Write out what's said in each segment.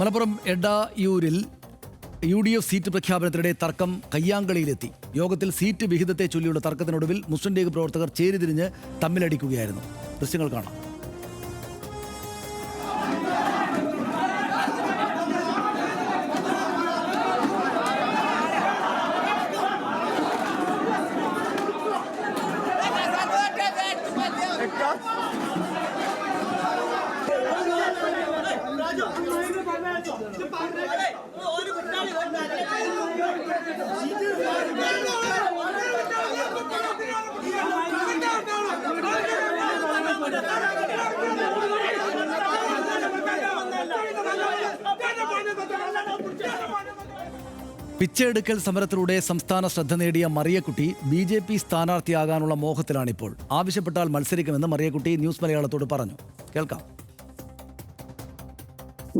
മലപ്പുറം എടായൂരിൽ U D F seat പ്രഖ്യാപനത്തിനിടെ തർക്കം കയ്യാങ്കളിയിലെത്തി. യോഗത്തിൽ സീറ്റ് വിഹിതത്തെ ചൊല്ലിയുള്ള തർക്കത്തിനൊടുവിൽ മുസ്ലിം ലീഗ് പ്രവർത്തകർ ചേരിതിരിഞ്ഞ് തമ്മിലടിക്കുകയായിരുന്നു. ദൃശ്യങ്ങൾ കാണാം. പിച്ചെടുക്കൽ സമരത്തിലൂടെ സംസ്ഥാന ശ്രദ്ധ നേടിയ മറിയക്കുട്ടി ബി ജെ പി സ്ഥാനാർത്ഥിയാകാനുള്ള മോഹത്തിലാണിപ്പോൾ. ആവശ്യപ്പെട്ടാൽ മത്സരിക്കുമെന്ന് മറിയക്കുട്ടി ന്യൂസ് മലയാളത്തോട് പറഞ്ഞു. കേൾക്കാം.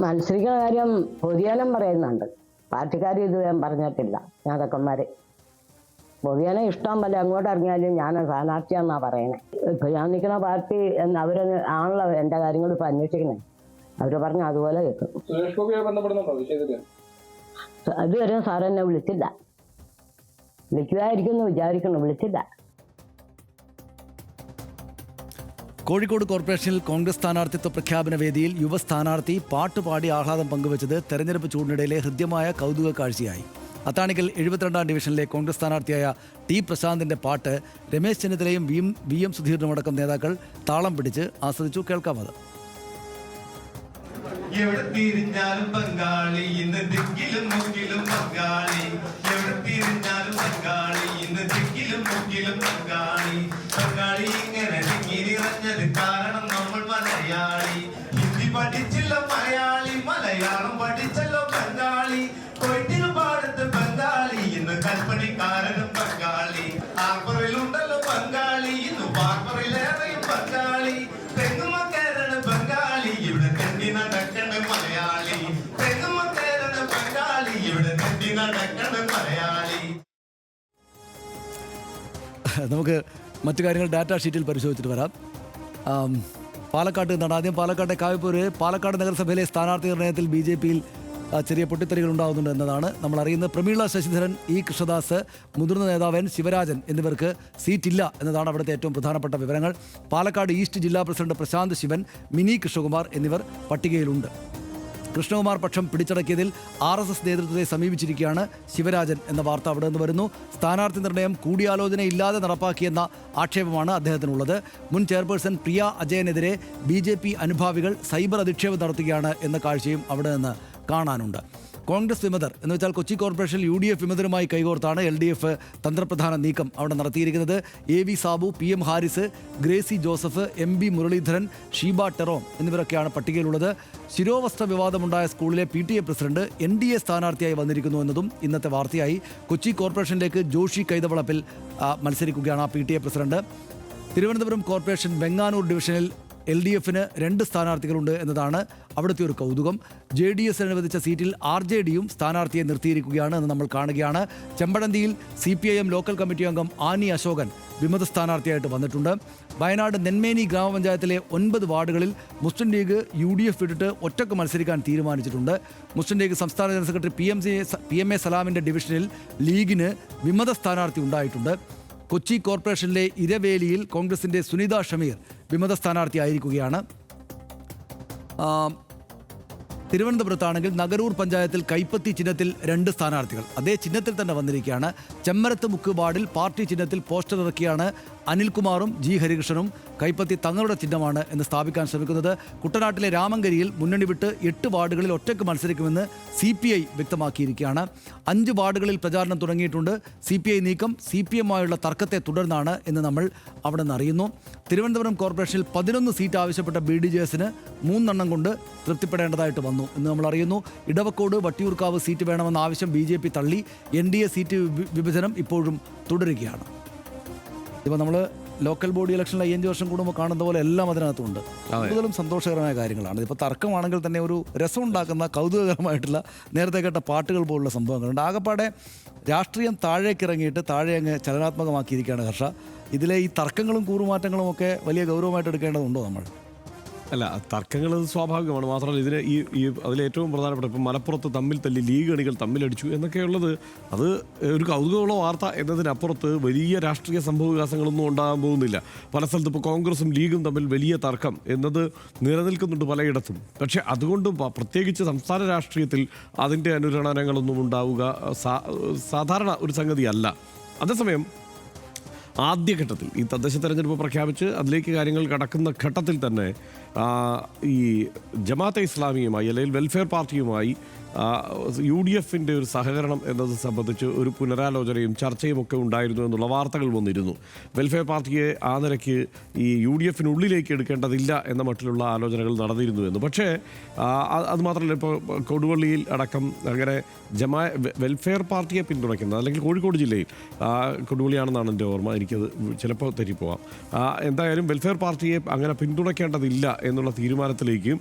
മത്സരിക്കുന്ന കാര്യം പൊതുജനം പറയുന്നുണ്ട്. പാർട്ടിക്കാർ ഞാൻ പറഞ്ഞിട്ടില്ല. നേതാക്കന്മാര് പൊതുജനം ഇഷ്ടം പോലെ അങ്ങോട്ട് ഇറങ്ങിയാലും ഞാൻ സ്ഥാനാർത്ഥിയാന്നാ പറയണേ. ഇപ്പൊ ഞാൻ നിൽക്കുന്ന പാർട്ടി എന്ന് അവർ ആണല്ലോ എന്റെ കാര്യങ്ങൾ ഇപ്പൊ അന്വേഷിക്കണേ. അവർ പറഞ്ഞ അതുപോലെ കേൾക്കും. അതുവരെ സാർ എന്നെ വിളിച്ചില്ല. വിളിക്കുമായിരിക്കും എന്ന് വിചാരിക്കുന്നു വിളിച്ചില്ല. കോഴിക്കോട് കോർപ്പറേഷനിൽ കോൺഗ്രസ് സ്ഥാനാർത്ഥിത്വ പ്രഖ്യാപന വേദിയിൽ യുവ സ്ഥാനാർത്ഥി പാട്ടുപാടി ആഹ്ലാദം പങ്കുവച്ചത് തെരഞ്ഞെടുപ്പ് ചൂടിനിടയിലെ ഹൃദ്യമായ കൗതുക കാഴ്ചയായി. അത്താണിക്കൽ എഴുപത്തിരണ്ടാം ഡിവിഷനിലെ കോൺഗ്രസ് സ്ഥാനാർത്ഥിയായ ടി പ്രശാന്തിന്റെ പാട്ട് രമേശ് ചെന്നിത്തലയും വി എം വി എം സുധീറിനുമടക്കം നേതാക്കൾ താളം പിടിച്ച് ആസ്വദിച്ചു. കേൾക്കാമത് എവിടെ തിരിഞ്ഞാലും ബംഗാളി ഇന്ന് ദിക്കിലും മുക്കിലും ബംഗാളി എവിടെ തിരിഞ്ഞാലും ബംഗാളി ഇന്ന് ദിക്കിലും മുക്കിലും ബംഗാളി ബംഗാളി ഇങ്ങനെ തിങ്ങി കാരണം നമ്മൾ മലയാളി. ഹിന്ദി പഠിച്ചില്ല മലയാളം. നമുക്ക് മറ്റു കാര്യങ്ങൾ ഡാറ്റ ഷീറ്റിൽ പരിശോധിച്ചിട്ട് വരാം. പാലക്കാട്ട് നിന്നാണ്. ആദ്യം പാലക്കാട്ടെ കായപ്പൂര് പാലക്കാട് നഗരസഭയിലെ സ്ഥാനാർത്ഥി നിർണയത്തിൽ ബി ജെ പിയിൽ ചെറിയ പൊട്ടിത്തെറികൾ ഉണ്ടാകുന്നുണ്ട് എന്നതാണ് നമ്മൾ അറിയുന്നത് പ്രമീള ശശിധരൻ ഇ കൃഷ്ണദാസ് മുതിർന്ന നേതാവൻ ശിവരാജൻ എന്നിവർക്ക് സീറ്റില്ല എന്നതാണ് അവിടുത്തെ ഏറ്റവും പ്രധാനപ്പെട്ട വിവരങ്ങൾ. പാലക്കാട് ഈസ്റ്റ് ജില്ലാ പ്രസിഡന്റ് പ്രശാന്ത് ശിവൻ മിനി കൃഷ്ണകുമാർ എന്നിവർ പട്ടികയിലുണ്ട്. കൃഷ്ണകുമാർ പക്ഷം പിടിച്ചടക്കിയതിൽ ആർ എസ് എസ് നേതൃത്വത്തെ സമീപിച്ചിരിക്കുകയാണ് ശിവരാജൻ എന്ന വാർത്ത അവിടെ നിന്ന് വരുന്നു. സ്ഥാനാർത്ഥി നിർണയം കൂടിയാലോചനയില്ലാതെ നടപ്പാക്കിയെന്ന ആക്ഷേപമാണ് അദ്ദേഹത്തിനുള്ളത്. മുൻ ചെയർപേഴ്സൺ പ്രിയ അജയനെതിരെ ബി അനുഭാവികൾ സൈബർ അധിക്ഷേപം നടത്തുകയാണ് എന്ന കാഴ്ചയും അവിടെ നിന്ന് കാണാനുണ്ട്. കോൺഗ്രസ് വിമതർ എന്ന് വെച്ചാൽ Kochi corporation U D F വിമതരുമായി കൈകോർത്താണ് എൽ ഡി എഫ് തന്ത്രപ്രധാന നീക്കം അവിടെ നടത്തിയിരിക്കുന്നത്. A V Sabu P M Haris Gracy Joseph M B Muraleedharan Sheeba ടെറോം എന്നിവരൊക്കെയാണ് പട്ടികയിലുള്ളത്. ശിരോവസ്ത്ര വിവാദമുണ്ടായ സ്കൂളിലെ P T A president N D A സ്ഥാനാർത്ഥിയായി വന്നിരിക്കുന്നു എന്നതും ഇന്നത്തെ വാർത്തയായി. കൊച്ചി കോർപ്പറേഷനിലേക്ക് ജോഷി കൈതവളപ്പിൽ മത്സരിക്കുകയാണ് ആ P T A president. Thiruvananthapuram corporation Venganoor ഡിവിഷനിൽ എൽ ഡി എഫിന് രണ്ട് സ്ഥാനാർത്ഥികളുണ്ട് എന്നതാണ് അവിടുത്തെ ഒരു കൗതുകം. ജെ ഡി എസ് അനുവദിച്ച സീറ്റിൽ ആർ ജെ ഡിയും സ്ഥാനാർത്ഥിയെ നിർത്തിയിരിക്കുകയാണ് എന്ന് നമ്മൾ കാണുകയാണ്. ചെമ്പഴന്തിയിൽ C P I M local committee അംഗം ആനി അശോകൻ വിമത സ്ഥാനാർത്ഥിയായിട്ട് വന്നിട്ടുണ്ട്. വയനാട് നെന്മേനി ഗ്രാമപഞ്ചായത്തിലെ ഒൻപത് വാർഡുകളിൽ Muslim League U D F വിട്ടിട്ട് ഒറ്റയ്ക്ക് മത്സരിക്കാൻ തീരുമാനിച്ചിട്ടുണ്ട്. മുസ്ലിം ലീഗ് സംസ്ഥാന general secretary P M C P M A സലാമിന്റെ ഡിവിഷനിൽ ലീഗിന് വിമത സ്ഥാനാർത്ഥി ഉണ്ടായിട്ടുണ്ട്. കൊച്ചി കോർപ്പറേഷനിലെ ഇരവേലിയിൽ കോൺഗ്രസിന്റെ സുനിത ഷമീർ വിമത സ്ഥാനാർത്ഥിയായിരിക്കുകയാണ്. തിരുവനന്തപുരത്താണെങ്കിൽ നഗരൂർ പഞ്ചായത്തിൽ കൈപ്പത്തി ചിഹ്നത്തിൽ രണ്ട് സ്ഥാനാർത്ഥികൾ. അതേ ചിഹ്നത്തിൽ തന്നെ വന്നിരിക്കുകയാണ്. ചെമ്മരത്ത് മുക്ക് വാർഡിൽ പാർട്ടി ചിഹ്നത്തിൽ പോസ്റ്റർ ഇറക്കിയാണ് അനിൽകുമാറും ജി ഹരികൃഷ്ണനും കൈപ്പത്തി തങ്ങളുടെ ചിഹ്നമാണ് എന്ന് സ്ഥാപിക്കാൻ ശ്രമിക്കുന്നത്. കുട്ടനാട്ടിലെ രാമങ്കരിയിൽ മുന്നണി വിട്ട് എട്ട് വാർഡുകളിൽ ഒറ്റയ്ക്ക് മത്സരിക്കുമെന്ന് സി പി ഐ വ്യക്തമാക്കിയിരിക്കുകയാണ്. അഞ്ച് വാർഡുകളിൽ പ്രചാരണം തുടങ്ങിയിട്ടുണ്ട്. സി പി ഐ നീക്കം സി പി എമ്മായുള്ള തർക്കത്തെ തുടർന്നാണ് എന്ന് നമ്മൾ അവിടെ നിന്ന് അറിയുന്നു. തിരുവനന്തപുരം കോർപ്പറേഷനിൽ പതിനൊന്ന് സീറ്റ് ആവശ്യപ്പെട്ട ബി ഡി ജെ എസിന് മൂന്നെണ്ണം കൊണ്ട് തൃപ്തിപ്പെടേണ്ടതായിട്ട് വന്നു എന്ന് നമ്മൾ അറിയുന്നു. ഇടവക്കോട് വട്ടിയൂർക്കാവ് സീറ്റ് വേണമെന്ന ആവശ്യം ബി ജെ പി തള്ളി. എൻ ഡി എ സീറ്റ് വിഭജനം ഇപ്പോഴും തുടരുകയാണ്. ഇപ്പോൾ നമ്മൾ ലോക്കൽ ബോഡി ഇലക്ഷനിൽ അയ്യഞ്ച് വർഷം കൂടുമ്പോൾ കാണുന്ന പോലെ എല്ലാം അതിനകത്തുണ്ട്. കൂടുതലും സന്തോഷകരമായ കാര്യങ്ങളാണ്. ഇപ്പോൾ തർക്കമാണെങ്കിൽ തന്നെ ഒരു രസം ഉണ്ടാക്കുന്ന കൗതുകകരമായിട്ടുള്ള നേരത്തെ കേട്ട പാട്ടുകൾ പോലുള്ള സംഭവങ്ങളുണ്ട്. ആകപ്പാടെ രാഷ്ട്രീയം താഴേക്ക് ഇറങ്ങിയിട്ട് താഴെ അങ്ങ് ചലനാത്മകമാക്കിയിരിക്കുകയാണ് ഹർഷ. ഇതിലെ ഈ തർക്കങ്ങളും കൂറുമാറ്റങ്ങളും ഒക്കെ വലിയ ഗൗരവമായിട്ട് എടുക്കേണ്ടതുണ്ടോ നമ്മൾ? അല്ല തർക്കങ്ങൾ സ്വാഭാവികമാണ്. മാത്രമല്ല ഇതിന് ഈ ഈ അതിലേറ്റവും പ്രധാനപ്പെട്ട ഇപ്പം മലപ്പുറത്ത് തമ്മിൽ തല്ലി ലീഗ് അണികൾ തമ്മിലടിച്ചു എന്നൊക്കെയുള്ളത് അത് ഒരു കൗതുകമുള്ള വാർത്ത എന്നതിനപ്പുറത്ത് വലിയ രാഷ്ട്രീയ സംഭവ വികാസങ്ങളൊന്നും ഉണ്ടാകാൻ പോകുന്നില്ല. പല സ്ഥലത്തും ഇപ്പോൾ കോൺഗ്രസും ലീഗും തമ്മിൽ വലിയ തർക്കം എന്നത് നിലനിൽക്കുന്നുണ്ട് പലയിടത്തും. പക്ഷേ അതുകൊണ്ടും പ്രത്യേകിച്ച് സംസ്ഥാന രാഷ്ട്രീയത്തിൽ അതിന്റെ അനുരണനങ്ങളൊന്നും ഉണ്ടാവുക സാധാരണ ഒരു സംഗതിയല്ല. അതേസമയം ആദ്യഘട്ടത്തിൽ ഈ തദ്ദേശ തെരഞ്ഞെടുപ്പ് പ്രഖ്യാപിച്ച് അതിലേക്ക് കാര്യങ്ങൾ കടക്കുന്ന ഘട്ടത്തിൽ തന്നെ ഈ ജമാഅത്തെ ഇസ്ലാമിയുമായി അല്ലെങ്കിൽ വെൽഫെയർ പാർട്ടിയുമായി യു ഡി എഫിന്റെ ഒരു സഹകരണം എന്നത് സംബന്ധിച്ച് ഒരു പുനരാലോചനയും ചർച്ചയും ഒക്കെ ഉണ്ടായിരുന്നു എന്നുള്ള വാർത്തകൾ വന്നിരുന്നു. വെൽഫെയർ പാർട്ടിയെ ആ നിലയ്ക്ക് ഈ യു ഡി എഫിനുള്ളിലേക്ക് എടുക്കേണ്ടതില്ല എന്ന മട്ടിലുള്ള ആലോചനകൾ നടന്നിരുന്നു എന്ന്. പക്ഷേ അത് മാത്രമല്ല ഇപ്പോൾ കൊടുവള്ളിയിൽ അടക്കം അങ്ങനെ ജമാ വെൽഫെയർ പാർട്ടിയെ പിന്തുണയ്ക്കുന്ന അല്ലെങ്കിൽ കോഴിക്കോട് ജില്ലയിൽ കൊടുവള്ളിയാണെന്നാണ് എന്റെ ഓർമ്മ. എനിക്കത് ചിലപ്പോൾ തെറ്റിപ്പോവാം. എന്തായാലും വെൽഫെയർ പാർട്ടിയെ അങ്ങനെ പിന്തുണയ്ക്കേണ്ടതില്ല എന്നുള്ള തീരുമാനത്തിലേക്ക്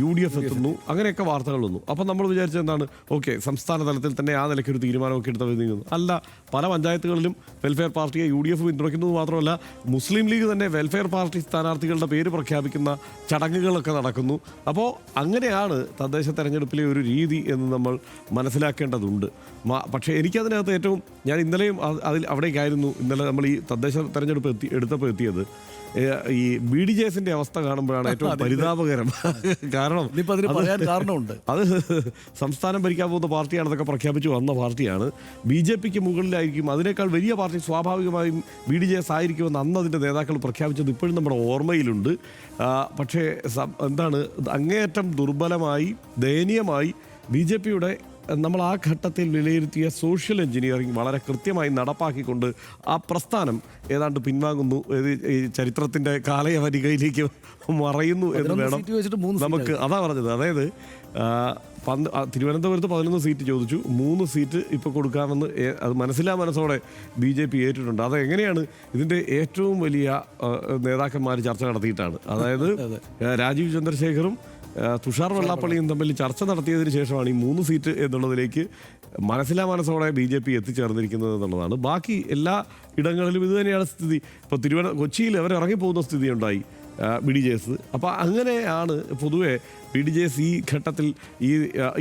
യു ഡി എഫ് എത്തുന്നു. അങ്ങനെയൊക്കെ വാർത്തകൾ വന്നു. അപ്പം നമ്മൾ വിചാരിച്ചത് എന്താണ്? ഓക്കെ സംസ്ഥാന തലത്തിൽ തന്നെ ആ നിലയ്ക്ക് ഒരു തീരുമാനമൊക്കെ എടുത്തവർ നീങ്ങുന്നു. അല്ല പല പഞ്ചായത്തുകളിലും വെൽഫെയർ പാർട്ടിയെ യു ഡി എഫ് പിന്തുണയ്ക്കുന്നത് മാത്രമല്ല മുസ്ലിം ലീഗ് തന്നെ വെൽഫെയർ പാർട്ടി സ്ഥാനാർത്ഥികളുടെ പേര് പ്രഖ്യാപിക്കുന്ന ചടങ്ങുകളൊക്കെ നടക്കുന്നു. അപ്പോൾ അങ്ങനെയാണ് തദ്ദേശ തെരഞ്ഞെടുപ്പിലെ ഒരു രീതി എന്ന് നമ്മൾ മനസ്സിലാക്കേണ്ടതുണ്ട്. പക്ഷേ എനിക്കതിനകത്ത് ഏറ്റവും ഞാൻ ഇന്നലെയും അതിൽ അവിടേക്കായിരുന്നു ഇന്നലെ നമ്മൾ ഈ തദ്ദേശ തെരഞ്ഞെടുപ്പ് എത്തി എടുത്തപ്പോൾ എത്തിയത്. ഈ ബി ഡി ജെസിന്റെ അവസ്ഥ കാണുമ്പോഴാണ് ഏറ്റവും പരിതാപകരം. കാരണം കാരണമുണ്ട്. അത് സംസ്ഥാനം ഭരിക്കാൻ പോകുന്ന പാർട്ടിയാണെന്നൊക്കെ പ്രഖ്യാപിച്ചു വന്ന പാർട്ടിയാണ്. ബി ജെ പിക്ക് മുകളിലായിരിക്കും. അതിനേക്കാൾ വലിയ പാർട്ടി സ്വാഭാവികമായും ബി ഡി ജെ എസ് ആയിരിക്കുമെന്ന് അന്ന് അതിന്റെ നേതാക്കൾ പ്രഖ്യാപിച്ചത് ഇപ്പോഴും നമ്മുടെ ഓർമ്മയിലുണ്ട്. പക്ഷേ എന്താണ് അങ്ങേയറ്റം ദുർബലമായി ദയനീയമായി ബി ജെ പിയുടെ നമ്മൾ ആ ഘട്ടത്തിൽ വിലയിരുത്തിയ സോഷ്യൽ എഞ്ചിനീയറിംഗ് വളരെ കൃത്യമായി നടപ്പാക്കിക്കൊണ്ട് ആ പ്രസ്ഥാനം ഏതാണ്ട് പിൻവാങ്ങുന്നു. ഈ ചരിത്രത്തിന്റെ കാലയവരികയിലേക്ക് മറയുന്നു എന്ന് വേണം നമുക്ക് അതാ പറഞ്ഞത്. അതായത് പന്ത് തിരുവനന്തപുരത്ത് പതിനൊന്ന് സീറ്റ് ചോദിച്ചു. മൂന്ന് സീറ്റ് ഇപ്പോൾ കൊടുക്കാമെന്ന് അത് മനസ്സിലാ മനസ്സോടെ ബി ജെ പി ഏറ്റിട്ടുണ്ട്. അത് എങ്ങനെയാണ് ഇതിന്റെ ഏറ്റവും വലിയ നേതാക്കന്മാർ ചർച്ച നടത്തിയിട്ടാണ്? അതായത് രാജീവ് ചന്ദ്രശേഖറും തുഷാർ വെള്ളാപ്പള്ളിയും തമ്മിൽ ചർച്ച നടത്തിയതിനു ശേഷമാണ് ഈ മൂന്ന് സീറ്റ് എന്നുള്ളതിലേക്ക് മനസ്സിലാ മനസ്സോടെ ബി ജെ പി എത്തിച്ചേർന്നിരിക്കുന്നത് എന്നുള്ളതാണ്. ബാക്കി എല്ലാ ഇടങ്ങളിലും ഇത് തന്നെയാണ് സ്ഥിതി. ഇപ്പോൾ തിരുവന കൊച്ചിയിൽ അവർ ഇറങ്ങിപ്പോകുന്ന സ്ഥിതി ഉണ്ടായി ബി ഡി ജെ എസ്. അപ്പോൾ അങ്ങനെയാണ് പൊതുവെ ബി ഡി ജെ എസ് ഈ ഘട്ടത്തിൽ ഈ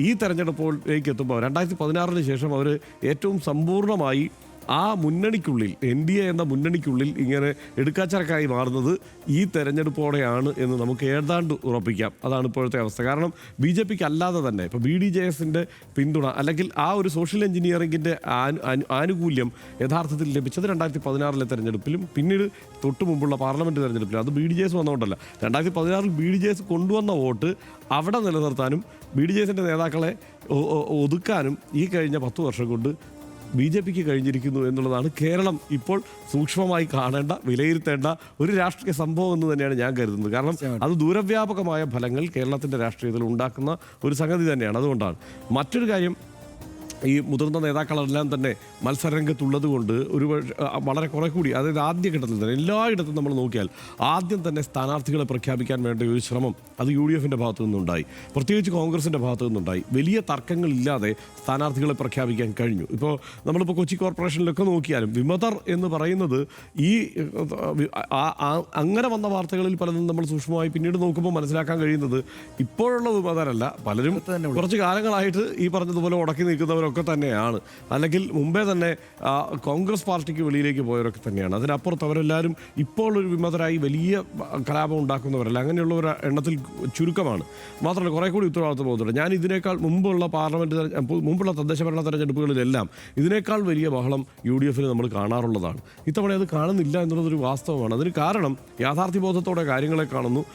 ഈ തെരഞ്ഞെടുപ്പിലേക്ക് എത്തുമ്പോൾ രണ്ടായിരത്തി പതിനാറിന് ശേഷം അവർ ഏറ്റവും സമ്പൂർണമായി ആ മുന്നണിക്കുള്ളിൽ എൻ ഡി എ എന്ന മുന്നണിക്കുള്ളിൽ ഇങ്ങനെ എടുക്കാച്ചരക്കായി മാറുന്നത് ഈ തെരഞ്ഞെടുപ്പോടെയാണ് എന്ന് നമുക്ക് ഏതാണ്ട് ഉറപ്പിക്കാം. അതാണ് ഇപ്പോഴത്തെ അവസ്ഥ. കാരണം ബി ജെ പിക്ക് അല്ലാതെ തന്നെ ഇപ്പോൾ ബി ഡി ജെ എസിന്റെ പിന്തുണ അല്ലെങ്കിൽ ആ ഒരു സോഷ്യൽ എഞ്ചിനീയറിംഗിന്റെ ആനുകൂല്യം യഥാർത്ഥത്തിൽ ലഭിച്ചത് രണ്ടായിരത്തി പതിനാറിലെ തെരഞ്ഞെടുപ്പിലും പിന്നീട് തൊട്ട് മുമ്പുള്ള പാർലമെന്റ് തെരഞ്ഞെടുപ്പിലും. അത് ബി ഡി ജെ എസ് വന്നുകൊണ്ടല്ല രണ്ടായിരത്തി പതിനാറിൽ ബി ഡി ജെ എസ് കൊണ്ടുവന്ന വോട്ട് അവിടെ നിലനിർത്താനും ബി ഡി ജെ എസിന്റെ നേതാക്കളെ ഒതുക്കാനും ഈ കഴിഞ്ഞ പത്ത് വർഷം കൊണ്ട് ബി ജെ പിക്ക് കഴിഞ്ഞിരിക്കുന്നു എന്നുള്ളതാണ് കേരളം ഇപ്പോൾ സൂക്ഷ്മമായി കാണേണ്ട വിലയിരുത്തേണ്ട ഒരു രാഷ്ട്രീയ സംഭവം എന്ന് തന്നെയാണ് ഞാൻ കരുതുന്നത്. കാരണം അത് ദൂരവ്യാപകമായ ഫലങ്ങൾ കേരളത്തിന്റെ രാഷ്ട്രീയത്തിൽ ഉണ്ടാക്കുന്ന ഒരു സംഗതി തന്നെയാണ്. അതുകൊണ്ടാണ് മറ്റൊരു കാര്യം ഈ മുതിർന്ന നേതാക്കളെല്ലാം തന്നെ മത്സരരംഗത്തുള്ളത് കൊണ്ട് ഒരു വളരെ കുറെ കൂടി അതായത് ആദ്യഘട്ടത്തിൽ തന്നെ എല്ലായിടത്തും നമ്മൾ നോക്കിയാൽ ആദ്യം തന്നെ സ്ഥാനാർത്ഥികളെ പ്രഖ്യാപിക്കാൻ വേണ്ട ഒരു ശ്രമം അത് യു ഡി എഫിന്റെ ഭാഗത്തു നിന്നുണ്ടായി. പ്രത്യേകിച്ച് കോൺഗ്രസിന്റെ ഭാഗത്തു നിന്നുണ്ടായി. വലിയ തർക്കങ്ങളില്ലാതെ സ്ഥാനാർത്ഥികളെ പ്രഖ്യാപിക്കാൻ കഴിഞ്ഞു. ഇപ്പോൾ നമ്മളിപ്പോൾ കൊച്ചി കോർപ്പറേഷനിലൊക്കെ നോക്കിയാലും വിമതർ എന്ന് പറയുന്നത് ഈ അങ്ങനെ വന്ന വാർത്തകളിൽ പലതും നമ്മൾ സൂക്ഷ്മമായി പിന്നീട് നോക്കുമ്പോൾ മനസ്സിലാക്കാൻ കഴിയുന്നത് ഇപ്പോഴുള്ള വിമതരല്ല. പലരും കുറച്ച് കാലങ്ങളായിട്ട് ഈ പറഞ്ഞതുപോലെ ഉടക്കി നിൽക്കുന്നവരൊക്കെ തന്നെയാണ്. അല്ലെങ്കിൽ മുമ്പേ തന്നെ കോൺഗ്രസ് പാർട്ടിക്ക് വെളിയിലേക്ക് പോയവരൊക്കെ തന്നെയാണ്. അതിനപ്പുറത്ത് അവരെല്ലാവരും ഇപ്പോൾ ഒരു വിമതരായി വലിയ കലാപം ഉണ്ടാക്കുന്നവരല്ല. അങ്ങനെയുള്ള ഒരു എണ്ണത്തിൽ ചുരുക്കമാണ്. മാത്രമല്ല കുറേ കൂടി ഉത്തരവാദിത്വം പോകുന്നുണ്ട്. ഞാൻ ഇതിനേക്കാൾ മുമ്പുള്ള പാർലമെന്റ് തെര- മുമ്പുള്ള തദ്ദേശ ഭരണ തെരഞ്ഞെടുപ്പുകളിലെല്ലാം ഇതിനേക്കാൾ വലിയ ബഹളം യു ഡി എഫിൽ നമ്മൾ കാണാറുള്ളതാണ്. ഇത്തവണ അത് കാണുന്നില്ല എന്നുള്ളതൊരു വാസ്തവമാണ്. അതിന് കാരണം യാഥാർത്ഥ്യബോധത്തോടെ കാര്യങ്ങളെ കാണുന്നു.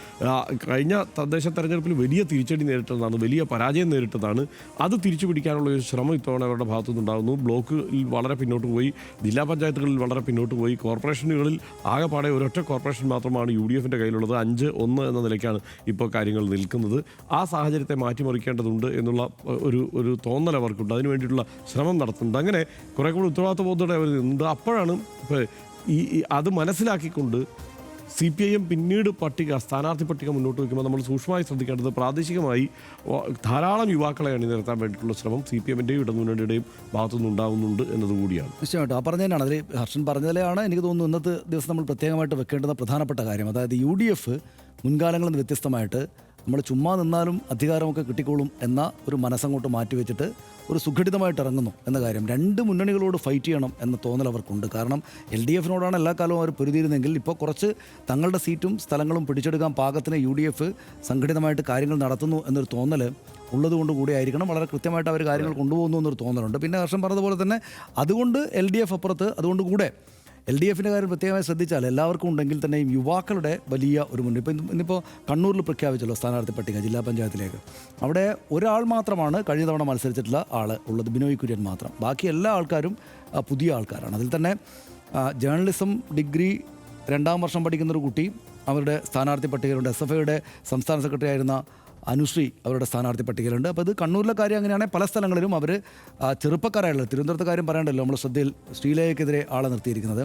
കഴിഞ്ഞ തദ്ദേശ തെരഞ്ഞെടുപ്പിൽ വലിയ തിരിച്ചടി നേരിട്ടതാണ് വലിയ പരാജയം നേരിട്ടതാണ്. അത് തിരിച്ചു പിടിക്കാനുള്ള ഒരു ശ്രമം ഇത്തവണ അവരുടെ ഭാഗത്തുനിന്നുണ്ടാകുന്നു. ബ്ലോക്കിൽ വളരെ പിന്നോട്ട് പോയി. ജില്ലാ പഞ്ചായത്തുകളിൽ വളരെ പിന്നോട്ട് പോയി. കോർപ്പറേഷനുകളിൽ ആകെപ്പാടെ ഒരൊറ്റ കോർപ്പറേഷൻ മാത്രമാണ് യു ഡി എഫിന്റെ കയ്യിലുള്ളത്. അഞ്ച് ഒന്ന് എന്ന നിലയ്ക്കാണ് ഇപ്പോൾ കാര്യങ്ങൾ നിൽക്കുന്നത്. ആ സാഹചര്യത്തെ മാറ്റിമറിക്കേണ്ടതുണ്ട് എന്നുള്ള ഒരു ഒരു തോന്നൽ അവർക്കുണ്ട്. അതിനു വേണ്ടിയിട്ടുള്ള ശ്രമം നടത്തുന്നുണ്ട്. അങ്ങനെ കുറേ കൂടി ഉത്തരവാദിത്വ ബോധത്തോടെ അവർ നിന്നുണ്ട്. അപ്പോഴാണ് ഈ അത് മനസ്സിലാക്കിക്കൊണ്ട് സി പി ഐ എം പിന്നീട് പട്ടിക സ്ഥാനാർത്ഥി പട്ടിക മുന്നോട്ട് വയ്ക്കുമ്പോൾ നമ്മൾ സൂക്ഷ്മമായി ശ്രദ്ധിക്കേണ്ടത് പ്രാദേശികമായി ധാരാളം യുവാക്കളെ അണിനിരത്താൻ വേണ്ടിയിട്ടുള്ള ശ്രമം സി പി എമ്മിന്റെയും ഇടതുമുന്നണിയുടെയും ഭാഗത്തുനിന്ന് ഉണ്ടാകുന്നുണ്ട് എന്നതുകൂടിയാണ്. നിശ്ചയമായിട്ടും ആ പറഞ്ഞതിനാണ്. അതിൽ ഹർഷൻ പറഞ്ഞതിലെയാണ് എനിക്ക് തോന്നുന്നു ഇന്നത്തെ ദിവസം നമ്മൾ പ്രത്യേകമായിട്ട് വെക്കേണ്ടുന്ന പ്രധാനപ്പെട്ട കാര്യം. അതായത് യു ഡി എഫ് മുൻകാലങ്ങളിൽ നിന്ന് വ്യത്യസ്തമായിട്ട് നമ്മൾ ചുമ്മാ നിന്നാലും അധികാരമൊക്കെ കിട്ടിക്കോളും എന്ന ഒരു മനസ്സങ്ങോട്ട് മാറ്റിവെച്ചിട്ട് ഒരു സുഘടിതമായിട്ട് ഇറങ്ങുന്നു എന്ന കാര്യം. രണ്ട് മുന്നണികളോട് ഫൈറ്റ് ചെയ്യണം എന്ന തോന്നൽ അവർക്കുണ്ട്. കാരണം എൽ ഡി എഫിനോടാണ് എല്ലാ കാലവും അവർ പൊരുതിയിരുന്നെങ്കിൽ ഇപ്പോൾ കുറച്ച് തങ്ങളുടെ സീറ്റും സ്ഥലങ്ങളും പിടിച്ചെടുക്കാൻ പാകത്തിന് യു ഡി എഫ് സംഘടിതമായിട്ട് കാര്യങ്ങൾ നടത്തുന്നു എന്നൊരു തോന്നൽ ഉള്ളതുകൊണ്ട് കൂടി ആയിരിക്കണം. വളരെ കൃത്യമായിട്ട് അവർ കാര്യങ്ങൾ കൊണ്ടുപോകുന്നു എന്നൊരു തോന്നലുണ്ട്. പിന്നെ ഹർഷം പറഞ്ഞതുപോലെ തന്നെ അതുകൊണ്ട് എൽ ഡി എഫ് അപ്പുറത്ത് അതുകൊണ്ട് കൂടെ എൽ ഡി എഫിന്റെ കാര്യം പ്രത്യേകമായി ശ്രദ്ധിച്ചാൽ എല്ലാവർക്കും ഉണ്ടെങ്കിൽ തന്നെയും യുവാക്കളുടെ വലിയ ഒരു മുന്നിൽ. ഇപ്പം ഇന്നിപ്പോൾ കണ്ണൂരിൽ പ്രഖ്യാപിച്ചല്ലോ സ്ഥാനാർത്ഥി പട്ടിക ജില്ലാ പഞ്ചായത്തിലേക്ക്. അവിടെ ഒരാൾ മാത്രമാണ് കഴിഞ്ഞ തവണ മത്സരിച്ചിട്ടുള്ള ആൾ ഉള്ളത് ബിനോയ് കുര്യൻ മാത്രം. ബാക്കി എല്ലാ ആൾക്കാരും പുതിയ ആൾക്കാരാണ്. അതിൽ തന്നെ ജേർണലിസം ഡിഗ്രി രണ്ടാം വർഷം പഠിക്കുന്നൊരു കുട്ടി അവരുടെ സ്ഥാനാർത്ഥി പട്ടികയിലുണ്ട്. എസ് എഫ് ഐയുടെ സംസ്ഥാന സെക്രട്ടറി ആയിരുന്ന അനുശ്രീ അവരുടെ സ്ഥാനാർത്ഥി പട്ടികയിലുണ്ട്. അപ്പോൾ ഇത് കണ്ണൂരിലെ കാര്യം അങ്ങനെയാണെങ്കിൽ പല സ്ഥലങ്ങളിലും അവർ ചെറുപ്പക്കാരായുള്ള തിരുവനന്തപുരത്തെ കാര്യം പറയണ്ടല്ലോ നമ്മൾ ശ്രദ്ധയിൽ ശ്രീലേഖയ്ക്കെതിരെ ആളെ നിർത്തിയിരിക്കുന്നത്.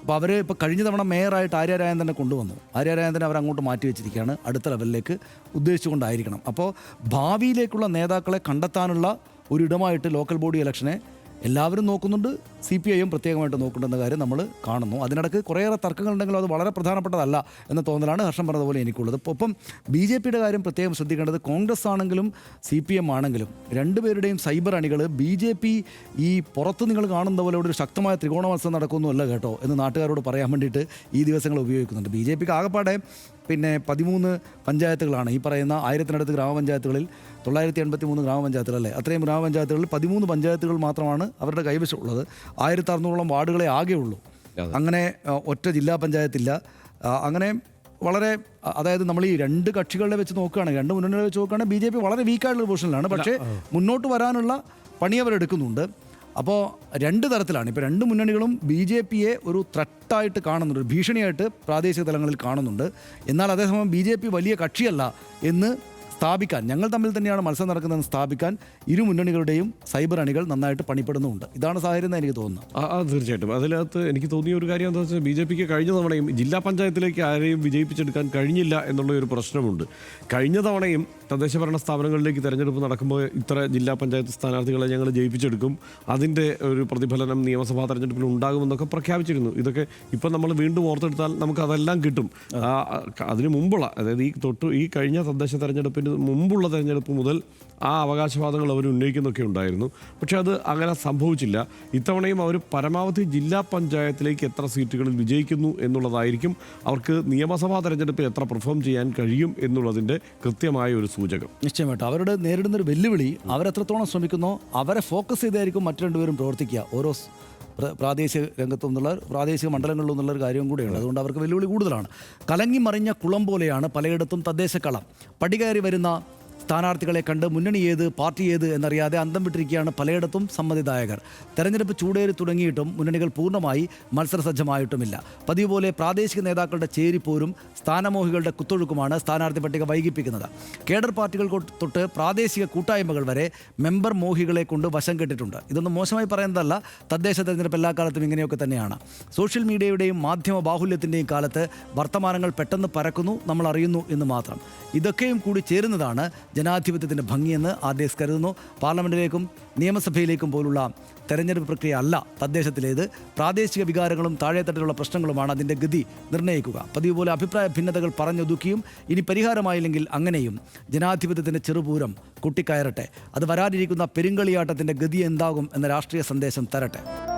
അപ്പോൾ അവർ ഇപ്പോൾ കഴിഞ്ഞ തവണ മേയറായിട്ട് ആര്യരായൻ തന്നെ കൊണ്ടുവന്നു. ആര്യാരായൻ അവർ അങ്ങോട്ട് മാറ്റി വെച്ചിരിക്കുകയാണ്. അടുത്ത ലെവലിലേക്ക് ഉദ്ദേശിച്ചുകൊണ്ടായിരിക്കണം. അപ്പോൾ ഭാവിയിലേക്കുള്ള നേതാക്കളെ കണ്ടെത്താനുള്ള ഒരിടമായിട്ട് ലോക്കൽ ബോഡി ഇലക്ഷനെ എല്ലാവരും നോക്കുന്നുണ്ട്. സി പി ഐയും പ്രത്യേകമായിട്ട് നോക്കുന്നുണ്ടെന്ന കാര്യം നമ്മൾ കാണുന്നു. അതിനിടയ്ക്ക് കുറേയേറെ തർക്കങ്ങളുണ്ടെങ്കിലും അത് വളരെ പ്രധാനപ്പെട്ടതല്ല എന്ന തോന്നലാണ് ഹർഷം പറഞ്ഞതുപോലെ എനിക്കുള്ളത്. ഒപ്പം ബി ജെ പിയുടെ കാര്യം പ്രത്യേകം ശ്രദ്ധിക്കേണ്ടത് കോൺഗ്രസ് ആണെങ്കിലും സി പി എം ആണെങ്കിലും രണ്ടുപേരുടെയും സൈബർ അണികൾ ബി ജെ പി ഈ പുറത്ത് നിങ്ങൾ കാണുന്ന പോലെ ഒരു ശക്തമായ ത്രികോണ മത്സരം നടക്കുന്നുമല്ല കേട്ടോ എന്ന് നാട്ടുകാരോട് പറയാൻ വേണ്ടിയിട്ട് ഈ ദിവസങ്ങൾ ഉപയോഗിക്കുന്നുണ്ട്. ബി ജെ പിക്ക് ആകെപ്പാടെ പിന്നെ പതിമൂന്ന് പഞ്ചായത്തുകളാണ്. ഈ പറയുന്ന ആയിരത്തിനടുത്ത് ഗ്രാമപഞ്ചായത്തുകളിൽ തൊള്ളായിരത്തി എൺപത്തി മൂന്ന് ഗ്രാമപഞ്ചായത്തുകളല്ലേ? അത്രയും ഗ്രാമപഞ്ചായത്തുകളിൽ പതിമൂന്ന് പഞ്ചായത്തുകൾ മാത്രമാണ് അവരുടെ കൈവശമുള്ളത്. ആയിരത്തി അറുന്നൂറോളം വാർഡുകളെ ആകെയുള്ളൂ. അങ്ങനെ ഒറ്റ ജില്ലാ പഞ്ചായത്തില്ല. അങ്ങനെ വളരെ അതായത് നമ്മൾ ഈ രണ്ട് കക്ഷികളെ വെച്ച് നോക്കുകയാണെങ്കിൽ രണ്ട് മുന്നണികളെ വെച്ച് നോക്കുകയാണെങ്കിൽ ബി ജെ പി വളരെ വീക്കായിട്ടുള്ള പൊസിഷനിലാണ്. പക്ഷേ മുന്നോട്ട് വരാനുള്ള പണി അവരെടുക്കുന്നുണ്ട്. അപ്പോൾ രണ്ട് തരത്തിലാണ്. ഇപ്പോൾ രണ്ട് മുന്നണികളും ബി ജെ പിയെ ഒരു ത്രട്ടായിട്ട് കാണുന്നുണ്ട്. ഒരു ഭീഷണിയായിട്ട് പ്രാദേശിക തലങ്ങളിൽ കാണുന്നുണ്ട്. എന്നാൽ അതേസമയം ബി ജെ പി വലിയ കക്ഷിയല്ല എന്ന് സ്ഥാപിക്കാൻ ഞങ്ങൾ തമ്മിൽ തന്നെയാണ് മത്സരം നടക്കുന്നതെന്ന് സ്ഥാപിക്കാൻ ഇരു മുന്നണികളുടെയും സൈബർ അണികൾ നന്നായിട്ട് പണിപ്പെടുന്നുമുണ്ട്. ഇതാണ് സാഹചര്യം എന്ന് എനിക്ക് തോന്നുന്നത് ആ തീർച്ചയായിട്ടും. അതിനകത്ത് എനിക്ക് തോന്നിയ ഒരു കാര്യം എന്താ വെച്ചാൽ ബി ജെ പിക്ക് കഴിഞ്ഞ തവണയും ജില്ലാ പഞ്ചായത്തിലേക്ക് ആരെയും വിജയിപ്പിച്ചെടുക്കാൻ കഴിഞ്ഞില്ല എന്നുള്ള ഒരു പ്രശ്നമുണ്ട്. കഴിഞ്ഞ തവണയും തദ്ദേശ ഭരണ സ്ഥാപനങ്ങളിലേക്ക് തിരഞ്ഞെടുപ്പ് നടക്കുമ്പോൾ ഇത്ര ജില്ലാ പഞ്ചായത്ത് സ്ഥാനാർത്ഥികളെ ഞങ്ങൾ ജയിപ്പിച്ചെടുക്കും. അതിന്റെ ഒരു പ്രതിഫലനം നിയമസഭാ തെരഞ്ഞെടുപ്പിൽ ഉണ്ടാകുമെന്നൊക്കെ പ്രഖ്യാപിച്ചിരുന്നു. ഇതൊക്കെ ഇപ്പം നമ്മൾ വീണ്ടും ഓർത്തെടുത്താൽ നമുക്ക് അതെല്ലാം കിട്ടും. അതിനു മുമ്പുള്ള അതായത് ഈ തൊട്ട് ഈ കഴിഞ്ഞ തദ്ദേശ തെരഞ്ഞെടുപ്പിന് മുമ്പുള്ള തെരഞ്ഞെടുപ്പ് മുതൽ ആ അവകാശവാദങ്ങൾ അവർ ഉന്നയിക്കുന്നൊക്കെ ഉണ്ടായിരുന്നു. പക്ഷെ അത് അങ്ങനെ സംഭവിച്ചില്ല. ഇത്തവണയും അവർ പരമാവധി ജില്ലാ പഞ്ചായത്തിലേക്ക് എത്ര സീറ്റുകളിൽ വിജയിക്കുന്നു എന്നുള്ളതായിരിക്കും അവർക്ക് നിയമസഭാ തെരഞ്ഞെടുപ്പിൽ എത്ര പെർഫോം ചെയ്യാൻ കഴിയും എന്നുള്ളതിന്റെ കൃത്യമായ ഒരു സൂചകം. നിശ്ചയമായിട്ടും. അവരുടെ നേരിടുന്ന ഒരു വെല്ലുവിളി അവരെത്രത്തോളം ശ്രമിക്കുന്നോ അവരെ ഫോക്കസ് ചെയ്തായിരിക്കും മറ്റു രണ്ടുപേരും പ്രവർത്തിക്കുക. ഓരോ പ്രാദേശിക രംഗത്തു നിന്നുള്ള പ്രാദേശിക മണ്ഡലങ്ങളിൽ നിന്നുള്ള ഒരു കാര്യവും കൂടെയുണ്ട്. അതുകൊണ്ട് അവർക്ക് വെല്ലുവിളി കൂടുതലാണ്. കലങ്ങി മറിഞ്ഞ കുളം പോലെയാണ് പലയിടത്തും തദ്ദേശക്കളം പടികയറി വരുന്ന സ്ഥാനാർത്ഥികളെ കണ്ട് മുന്നണി ഏത് പാർട്ടി ഏത് എന്നറിയാതെ അന്തം വിട്ടിരിക്കുകയാണ് പലയിടത്തും സമ്മതിദായകർ. തെരഞ്ഞെടുപ്പ് ചൂടേറി തുടങ്ങിയിട്ടും മുന്നണികൾ പൂർണമായി മത്സരസജ്ജമായിട്ടുമില്ല. പതിവ് പോലെ പ്രാദേശിക നേതാക്കളുടെ ചേരിപ്പോരും സ്ഥാനമോഹികളുടെ കുത്തൊഴുക്കുമാണ് സ്ഥാനാർത്ഥി പട്ടിക വൈകിപ്പിക്കുന്നത്. കേഡർ പാർട്ടികൾ തൊട്ട് പ്രാദേശിക കൂട്ടായ്മകൾ വരെ മെമ്പർ മോഹികളെ കൊണ്ട് വശം കെട്ടിട്ടുണ്ട്. ഇതൊന്നും മോശമായി പറയുന്നതല്ല തദ്ദേശ തെരഞ്ഞെടുപ്പ് എല്ലാ കാലത്തും ഇങ്ങനെയൊക്കെ തന്നെയാണ്. സോഷ്യൽ മീഡിയയുടെയും മാധ്യമ ബാഹുല്യത്തിന്റെയും കാലത്ത് വർത്തമാനങ്ങൾ പെട്ടെന്ന് പരക്കുന്നു നമ്മൾ അറിയുന്നു എന്ന് മാത്രം. ഇതൊക്കെയും കൂടി ചേരുന്നതാണ് ജനാധിപത്യത്തിന്റെ ഭംഗിയെന്ന് ആർ ഡി എസ് കരുതുന്നു. പാർലമെന്റിലേക്കും നിയമസഭയിലേക്കും പോലുള്ള തെരഞ്ഞെടുപ്പ് പ്രക്രിയ അല്ല തദ്ദേശത്തിലേത്. പ്രാദേശിക വികാരങ്ങളും താഴെത്തട്ടിലുള്ള പ്രശ്നങ്ങളുമാണ് അതിന്റെ ഗതി നിർണയിക്കുക. പതിവ് പോലെ അഭിപ്രായ ഭിന്നതകൾ പറഞ്ഞൊതുക്കിയും ഇനി പരിഹാരമായില്ലെങ്കിൽ അങ്ങനെയും ജനാധിപത്യത്തിന്റെ ചെറുപൂരം കുട്ടിക്കയറട്ടെ. അത് വരാനിരിക്കുന്ന പെരുങ്കളിയാട്ടത്തിന്റെ ഗതി എന്താകും എന്ന രാഷ്ട്രീയ സന്ദേശം തരട്ടെ.